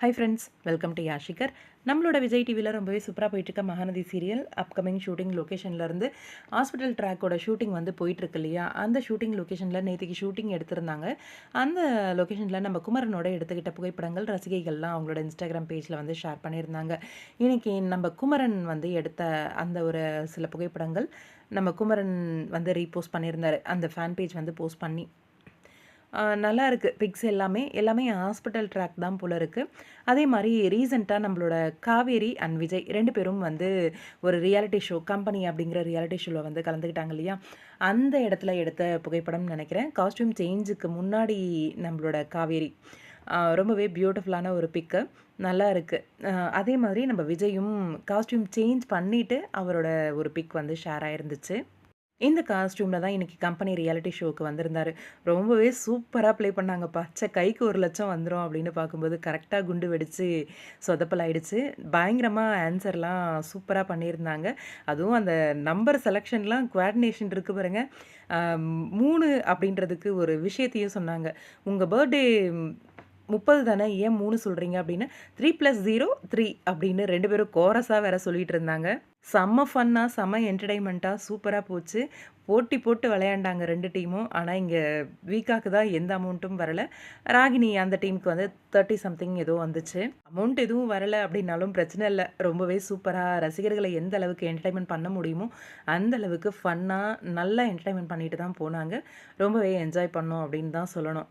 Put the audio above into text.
High friends welcome to யாஷிகர் நம்மளோட விஜய் டிவியில் ரொம்பவே சூப்பராக போயிட்டுருக்க மகாநதி சீரியல் அப்கமிங் ஷூட்டிங் லொக்கேஷன்லேருந்து ஹாஸ்பிட்டல் ட்ராக்கோட ஷூட்டிங் வந்து போயிட்டுருக்கு இல்லையா? அந்த ஷூட்டிங் லொக்கேஷனில் நேற்றுக்கு ஷூட்டிங் எடுத்திருந்தாங்க. அந்த லொக்கேஷனில் நம்ம குமரனோட எடுத்துக்கிட்ட புகைப்படங்கள் ரசிகைகள்லாம் அவங்களோட இன்ஸ்டாகிராம் பேஜில் வந்து ஷேர் பண்ணியிருந்தாங்க. இன்றைக்கி நம்ம குமரன் வந்து எடுத்த அந்த ஒரு சில புகைப்படங்கள் நம்ம குமரன் வந்து ரீபோஸ்ட் பண்ணியிருந்தார். அந்த ஃபேன் பேஜ் வந்து போஸ்ட் பண்ணி நல்லா இருக்குது பிக்ஸ் எல்லாமே. எல்லாமே ஹாஸ்பிட்டல் ட்ராக் தான் போல் இருக்குது அதே மாதிரி ரீசெண்டாக நம்மளோட காவேரி அண்ட் விஜய் ரெண்டு பேரும் வந்து ஒரு ரியாலிட்டி ஷோ கம்பெனி அப்படிங்கிற ரியாலிட்டி ஷோவில் வந்து கலந்துக்கிட்டாங்க இல்லையா? அந்த இடத்துல எடுத்த புகைப்படம்னு நினைக்கிறேன். காஸ்டியூம் சேஞ்சுக்கு முன்னாடி நம்மளோட காவேரி. ரொம்பவே பியூட்டிஃபுல்லான ஒரு பிக்கு நல்லா இருக்குது அதே மாதிரி நம்ம விஜயும் காஸ்டியூம் சேஞ்ச் பண்ணிவிட்டு அவரோட ஒரு பிக் வந்து ஷேர் ஆயிருந்துச்சு. இந்த காஸ்டியூமில் தான் இன்றைக்கி கம்பெனி ரியாலிட்டி ஷோக்கு வந்திருந்தார். ரொம்பவே சூப்பராக ப்ளே பண்ணாங்க பச்சை கைக்கு ஒரு லட்சம் வந்துடும் அப்படின்னு பார்க்கும்போது கரெக்டாக குண்டு வெடித்து சொதப்பல் ஆகிடுச்சு பயங்கரமாக ஆன்சர்லாம் சூப்பராக பண்ணியிருந்தாங்க. அதுவும் அந்த நம்பர் செலெக்ஷன்லாம் குவாடினேஷன் இருக்குது பாருங்க. மூணு அப்படின்றதுக்கு ஒரு விஷயத்தையும் சொன்னாங்க. உங்கள் பர்த்டே முப்பது தானே? ஏன் மூணு சொல்கிறீங்க அப்படின்னு? த்ரீ ப்ளஸ் ஜீரோ த்ரீ அப்படின்னு ரெண்டு பேரும் கோரஸாக வேற சொல்லிட்டு இருந்தாங்க. செம்ம ஃபன்னாக செம்ம என்டர்டைன்மெண்ட்டாக சூப்பராக போச்சு. போட்டி போட்டு விளையாண்டாங்க ரெண்டு டீமும் ஆனால் இங்கே வீக்காக்கு தான் எந்த அமௌண்ட்டும் வரலை. ராகினி அந்த டீமுக்கு வந்து தேர்ட்டி சம்திங் ஏதோ வந்துச்சு. அமௌண்ட் எதுவும் வரலை அப்படின்னாலும் பிரச்சனை இல்லை. ரொம்பவே சூப்பராக ரசிகர்களை எந்த அளவுக்கு என்டர்டைன்மெண்ட் பண்ண முடியுமோ அந்த அளவுக்கு ஃபன்னாக நல்லா என்டர்டைன்மெண்ட் பண்ணிட்டு தான் போனாங்க. ரொம்பவே என்ஜாய் பண்ணோம் அப்படின்னு தான் சொல்லணும்.